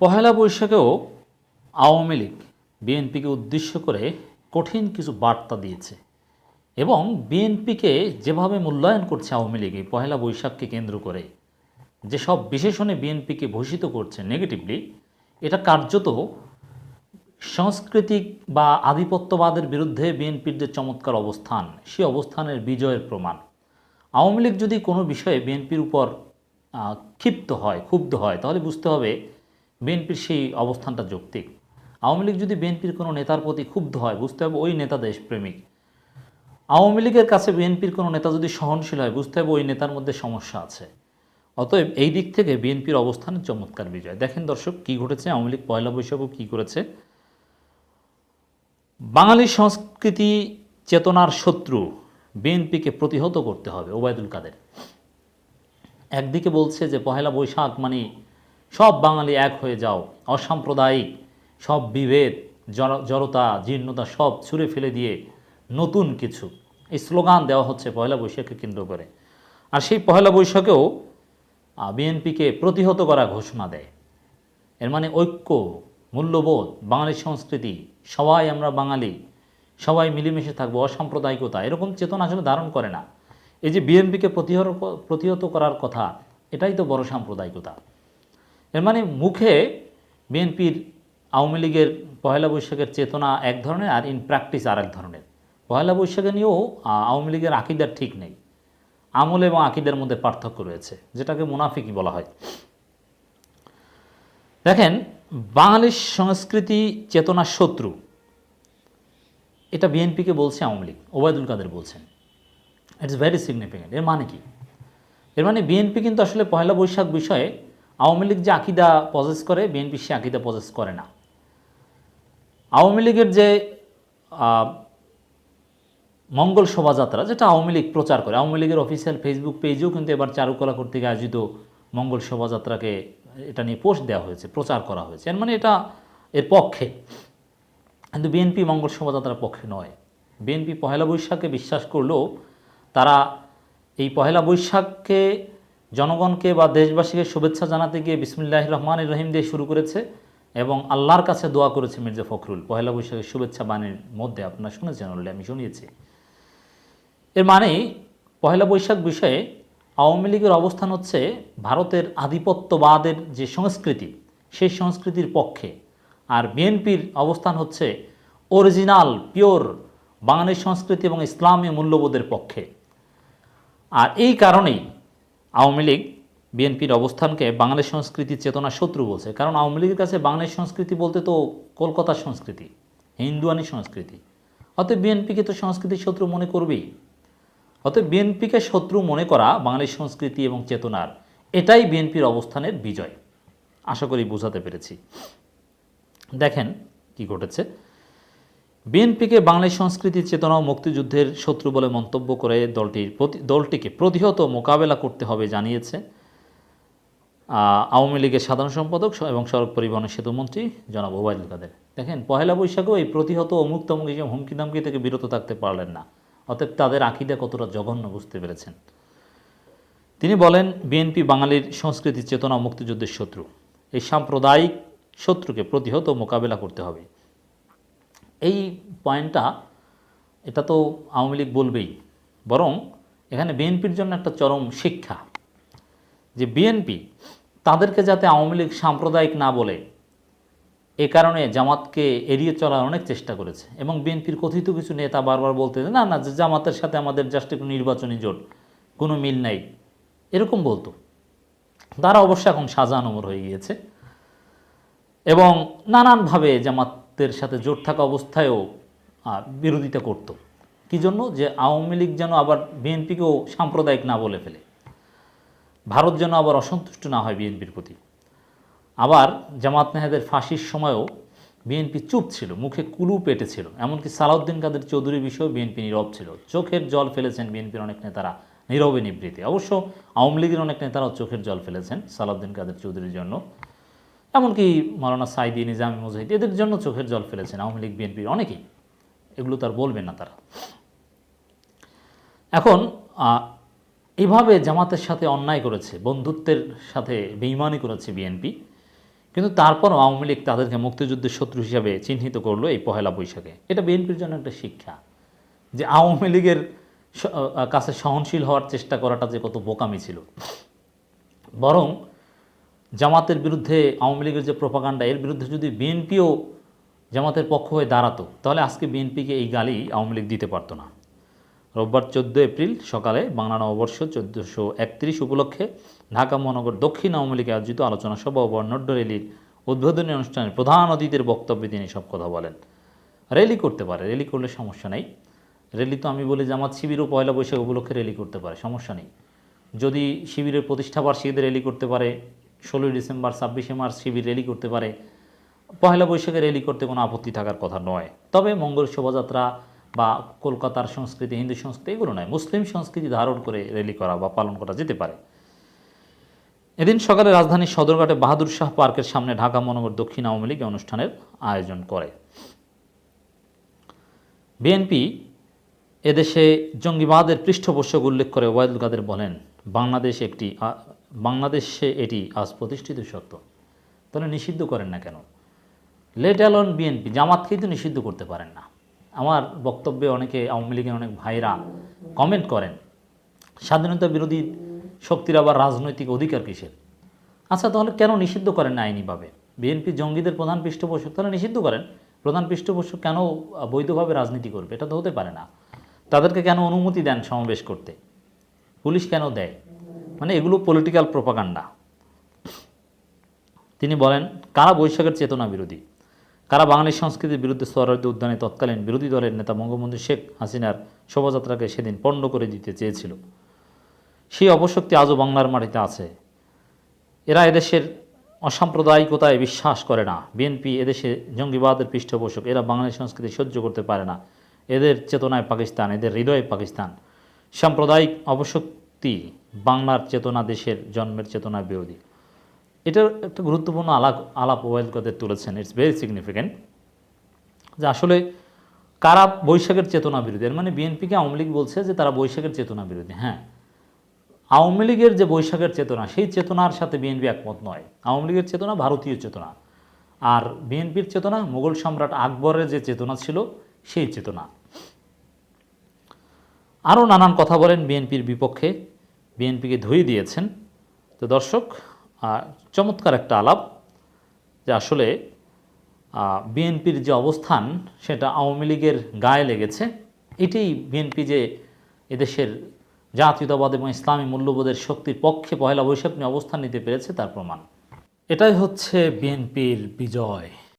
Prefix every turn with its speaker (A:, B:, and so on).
A: পহেলা বৈশাখেও আওয়ামী লীগ বিএনপিকে উদ্দেশ্য করে কঠিন কিছু বার্তা দিয়েছে এবং বিএনপিকে যেভাবে মূল্যায়ন করছে আওয়ামী লীগ এই পহেলা বৈশাখকে কেন্দ্র করে, যেসব বিশেষণে বিএনপিকে ভূষিত করছে নেগেটিভলি এটা কার্যত সাংস্কৃতিক বা আধিপত্যবাদের বিরুদ্ধে বিএনপির যে চমৎকার অবস্থান, সে অবস্থানের বিজয়ের প্রমাণ। আওয়ামী লীগ যদি কোনো বিষয়ে বিএনপির উপর ক্ষিপ্ত হয়, ক্ষুব্ধ হয়, তাহলে বুঝতে হবে বিএনপির সেই অবস্থানটা যৌক্তিক। আওয়ামী লীগ যদি বিএনপির কোনো নেতার প্রতি ক্ষুব্ধ হয়, বুঝতে হবে ওই নেতা দেশপ্রেমিক। আওয়ামী লীগের কাছে বিএনপির কোনো নেতা যদি সহনশীল হয়, বুঝতে হবে ওই নেতার মধ্যে সমস্যা আছে। অতএব এই দিক থেকে বিএনপির অবস্থান চমৎকার বিজয়। দেখেন দর্শক, কি ঘটেছে? আওয়ামী লীগ পয়লা বৈশাখও কী করেছে? বাঙালি সংস্কৃতি চেতনার শত্রু, বিএনপিকে প্রতিহত করতে হবে, ওবায়দুল কাদের। একদিকে বলছে যে পহেলা বৈশাখ মানে সব বাঙালি এক হয়ে যাও। অসাম্প্রদায়িক সব বিভেদ, জড়- জড়তা, জীর্ণতা সব ছুঁড়ে ফেলে দিয়ে নতুন কিছু। এই স্লোগান দেওয়া হচ্ছে পয়লা বৈশাখকে কেন্দ্র করে। আর সেই পয়লা বৈশাখেও বিএনপিকে প্রতিহত করা ঘোষণা দেয়। এর মানে ঐক্য, মূল্যবোধ, বাঙালি সংস্কৃতি, সবাই আমরা বাঙালি, সবাই মিলেমিশে থাকব, অসাম্প্রদায়িকতা, এরকম চেতনা আসলে ধারণ করে না। এই যে বিএনপিকে প্রতিহত প্রতিহত করার কথা, এটাই তো বড় সাম্প্রদায়িকতা। এর মানে মুখে বিএনপির আওয়ামী লীগের পয়লা বৈশাখের চেতনা এক ধরনের আর ইন প্র্যাকটিস আর এক ধরনের। পয়লা বৈশাখে নিয়েও আওয়ামী লীগের আকিদার ঠিক নেই। আমল এবং আকিদের মধ্যে পার্থক্য রয়েছে, যেটাকে মুনাফিকই বলা হয়। দেখেন বাঙালির সংস্কৃতি চেতনার শত্রু, এটা বিএনপিকে বলছে আওয়ামী লীগ, ওবায়দুল কাদের বলছেন। ইটস ভেরি সিগনিফিক্যান্ট এর মানে কি? এর মানে বিএনপি কিন্তু আসলে পয়লা বৈশাখ বিষয়ে আওয়ামী লীগ যে আকিদা পজেস করে বিএনপি সে আকিদা পজেস করে না। আওয়ামী লীগের যে মঙ্গল শোভাযাত্রা, যেটা আওয়ামী লীগ প্রচার করে, আওয়ামী লীগের অফিসিয়াল ফেসবুক পেজেও কিন্তু এবার চারুকলা কর্তৃক আয়োজিত মঙ্গল শোভাযাত্রাকে এটা নিয়ে পোস্ট দেওয়া হয়েছে, প্রচার করা হয়েছে। এর মানে এটা এর পক্ষে। কিন্তু বিএনপি মঙ্গল শোভাযাত্রার পক্ষে নয়। বিএনপি পহেলা বৈশাখে বিশ্বাস করলেও তারা এই পহেলা বৈশাখকে জনগণকে বা দেশবাসীকে শুভেচ্ছা জানাতে গিয়ে বিসমুল্লাহ রহমান রহিম দিয়ে শুরু করেছে এবং আল্লাহর কাছে দোয়া করেছে মির্জা ফখরুল। পহেলা বৈশাখের শুভেচ্ছা বাণীর মধ্যে আপনারা শুনেছেন অলরেডি আমি শুনিয়েছি। এর মানে পহেলা বৈশাখ বিষয়ে আওয়ামী লীগের অবস্থান হচ্ছে ভারতের আধিপত্যবাদের যে সংস্কৃতি, সেই সংস্কৃতির পক্ষে। আর বিএনপির অবস্থান হচ্ছে অরিজিনাল পিওর বাঙালি সংস্কৃতি এবং ইসলামী মূল্যবোধের পক্ষে। আর এই কারণেই আওয়ামী লীগ বিএনপির অবস্থানকে বাঙালি সংস্কৃতির চেতনা শত্রু বলছে। কারণ আওয়ামী লীগের কাছে বাঙালি সংস্কৃতি বলতে তো কলকাতার সংস্কৃতি, হিন্দুয়ানি সংস্কৃতি। অতএব বিএনপিকে তো সংস্কৃতির শত্রু মনে করবেই। অতএব বিএনপিকে শত্রু মনে করা বাঙালি সংস্কৃতি এবং চেতনার, এটাই বিএনপির অবস্থানের বিজয়। আশা করি বোঝাতে পেরেছি। দেখেন কি ঘটেছে। বিএনপিকে বাঙালি সংস্কৃতি চেতনা ও মুক্তিযুদ্ধের শত্রু বলে মন্তব্য করে দলটির প্রতি দলটিকে প্রতিহত মোকাবেলা করতে হবে জানিয়েছে। আওয়ামী লীগের সাধারণ সম্পাদক এবং সড়ক পরিবহনের সেতুমন্ত্রী জনাব ওবায়দুল কাদের। দেখেন, পহেলা বৈশাখেও এই প্রতিহত ও মুক্তমুখী হুমকি দামকি থেকে বিরত থাকতে পারলেন না। অতএব তাদের আকিদা কতটা জঘন্য বুঝতে পেরেছেন। তিনি বলেন, বিএনপি বাঙালির সংস্কৃতি চেতনা মুক্তিযুদ্ধের শত্রু। এই সাম্প্রদায়িক শত্রুকে প্রতিহত মোকাবেলা করতে হবে। এই পয়েন্টটা এটা তো আওয়ামী লীগ বলবেই। বরং এখানে বিএনপির জন্য একটা চরম শিক্ষা যে বিএনপি তাদেরকে যাতে আওয়ামী লীগ সাম্প্রদায়িক না বলে, এ কারণে জামাতকে এড়িয়ে চলার অনেক চেষ্টা করেছে এবং বিএনপির কথিত কিছু নেতা বারবার বলতে না না, যে জামাতের সাথে আমাদের জাস্ট একটু নির্বাচনী জোট, কোনো মিল নাই। এরকম বলতো। তারা অবশ্য এখন সাজানোমর হয়ে গিয়েছে এবং নানানভাবে জামাতের সাথে জোট থাকা অবস্থায়ও বিরোধিতা করত। কী জন্য? যে আওয়ামী লীগ যেন আবার বিএনপিকেও সাম্প্রদায়িক না বলে ফেলে। ভারত যেন আবার অসন্তুষ্ট না হয় বিএনপির প্রতি। আবার জামাত নেহাদের ফাঁসির সময়ও বিএনপি চুপ ছিল, মুখে কুলু পেটে ছিল। এমনকি সালাউদ্দিন কাদের চৌধুরী বিষয়েও বিএনপি নীরব ছিল। চোখের জল ফেলেছেন বিএনপির অনেক নেতারা নীরবে নিবৃত্তি অবশ্য আওয়ামী লীগের অনেক নেতারাও চোখের জল ফেলেছেন সালাউদ্দিন কাদের চৌধুরীর জন্য। এমনকি মাওলানা সাইদি, নিজামী মুজাহিদ, এদের জন্য চোখের জল ফেলেছেন আওয়ামী লীগ বিএনপির অনেকেই। এগুলো তার বলবেন না তারা। এখন এভাবে জামাতের সাথে অন্যায় করেছে, বন্ধুত্বের সাথে বেইমানি করেছে বিএনপি, কিন্তু তারপরও আওয়ামী লীগ তাদেরকে মুক্তিযুদ্ধের শত্রু হিসাবে চিহ্নিত করল এই পহেলা বৈশাখে। এটা বিএনপির জন্য একটা শিক্ষা, যে আওয়ামী লীগের কাছে সহনশীল হওয়ার চেষ্টা করাটা যে কত বোকামি ছিল। বরং জামাতের বিরুদ্ধে আওয়ামী লীগের যে প্রপাগান্ডা, এর বিরুদ্ধে যদি বিএনপিও জামাতের পক্ষ হয়ে দাঁড়াতো, তাহলে আজকে বিএনপিকে এই গালি আওয়ামী লীগ দিতে পারতো না। রোববার চোদ্দ এপ্রিল সকালে বাংলা নববর্ষ চোদ্দোশো একত্রিশ উপলক্ষে ঢাকা মহানগর দক্ষিণ আওয়ামী লীগে আয়োজিত আলোচনা সভা ও বর্ণাঢ্য র্যালির উদ্বোধনী অনুষ্ঠানে প্রধান অতিথির বক্তব্যে তিনি সব কথা বলেন। র্যালি করতে পারে, র্যালি করলে সমস্যা নেই। র্যালি তো আমি বলি জামাত শিবিরও পয়লা বৈশাখ উপলক্ষে র্যালি করতে পারে, সমস্যা নেই। যদি শিবিরের প্রতিষ্ঠা বার্ষিকীতে র্যালি করতে পারে ষোলোই ডিসেম্বর, ছাব্বিশে মার্চ শিবির র্যালি করতে পারে। পয়লা বৈশাখে র্যালি করতে কোনো আপত্তি থাকার কথা নয়। তবে মঙ্গল শোভাযাত্রা বা কলকাতার সংস্কৃতি, হিন্দু সংস্কৃতি এগুলো নয়, মুসলিম সংস্কৃতি ধারণ করে র্যালি করা বা পালন করা যেতে পারে। এদিন সকালে রাজধানীর সদরঘাটে বাহাদুর শাহ পার্কের সামনে ঢাকা মহানগর দক্ষিণ আওয়ামী লীগ অনুষ্ঠানের আয়োজন করে। বিএনপি এদেশে জঙ্গিবাদের পৃষ্ঠপোষক উল্লেখ করে ওবায়দুল কাদের বলেন, বাংলাদেশ একটি বাংলাদেশে এটি আজ প্রতিষ্ঠিত সত্য। তাহলে নিষিদ্ধ করেন না কেন? লেট অ্যালন বিএনপি, জামাতকেই তো নিষিদ্ধ করতে পারেন না। আমার বক্তব্যে অনেকে, আওয়ামী লীগের অনেক ভাইরা কমেন্ট করেন, স্বাধীনতা বিরোধী শক্তির আবার রাজনৈতিক অধিকার কিসের? আচ্ছা তাহলে কেন নিষিদ্ধ করেন না আইনিভাবে? বিএনপি জঙ্গিদের প্রধান পৃষ্ঠপোষক, তাহলে নিষিদ্ধ করেন। প্রধান পৃষ্ঠপোষক কেন বৈধভাবে রাজনীতি করবে? এটা তো হতে পারে না। তাদেরকে কেন অনুমতি দেন সমাবেশ করতে? পুলিশ কেন দেয়? মানে এগুলো পলিটিক্যাল প্রপাগান্ডা তিনি বলেন, কারা বৈশাখের চেতনা বিরোধী? কারা বাঙালি সংস্কৃতির বিরুদ্ধে সোহরাওয়ার্দী উদ্যানে তৎকালীন বিরোধী দলের নেতা বঙ্গবন্ধু শেখ হাসিনার শোভাযাত্রাকে সেদিন পণ্ড করে দিতে চেয়েছিল। সেই অপশক্তি আজও বাংলার মাটিতে আছে। এরা এদেশের অসাম্প্রদায়িকতায় বিশ্বাস করে না। বিএনপি এদেশে জঙ্গিবাদের পৃষ্ঠপোষক। এরা বাঙালি সংস্কৃতি সহ্য করতে পারে না। এদের চেতনায় পাকিস্তান, এদের হৃদয়ে পাকিস্তান। সাম্প্রদায়িক অপশক্তি বাংলার চেতনা দেশের জন্মের চেতনার বিরোধী। এটার একটা গুরুত্বপূর্ণ আলাপ আলাপ ওয়াইল কাদের তুলেছেন ইটস ভেরি সিগনিফিক্যান্ট যে আসলে কারা বৈশাখের চেতনা বিরোধী? এর মানে বিএনপিকে আওয়ামী লীগ বলছে যে তারা বৈশাখের চেতনা বিরোধী। হ্যাঁ আওয়ামী লীগের যে বৈশাখের চেতনা, সেই চেতনার সাথে বিএনপি একমত নয়। আওয়ামী লীগের চেতনা ভারতীয় চেতনা। আর বিএনপির চেতনা মোগল সম্রাট আকবরের যে চেতনা ছিল, সেই চেতনা। আরও নানান কথা বলেন বিএনপির বিপক্ষে। বিএনপিকে ধুয়ে দিয়েছেন। তো দর্শক চমৎকার একটা আলাপ যে আসলে বিএনপির যে অবস্থান, সেটা আওয়ামী লীগের গায়ে লেগেছে। এটাই বিএনপি যে এদেশের জাতীয়তাবাদ এবং ইসলামী মূল্যবোধের শক্তির পক্ষে পহেলা বৈশাখ নিয়ে অবস্থান নিতে পেরেছে, তার প্রমাণ। এটাই হচ্ছে বিএনপির বিজয়।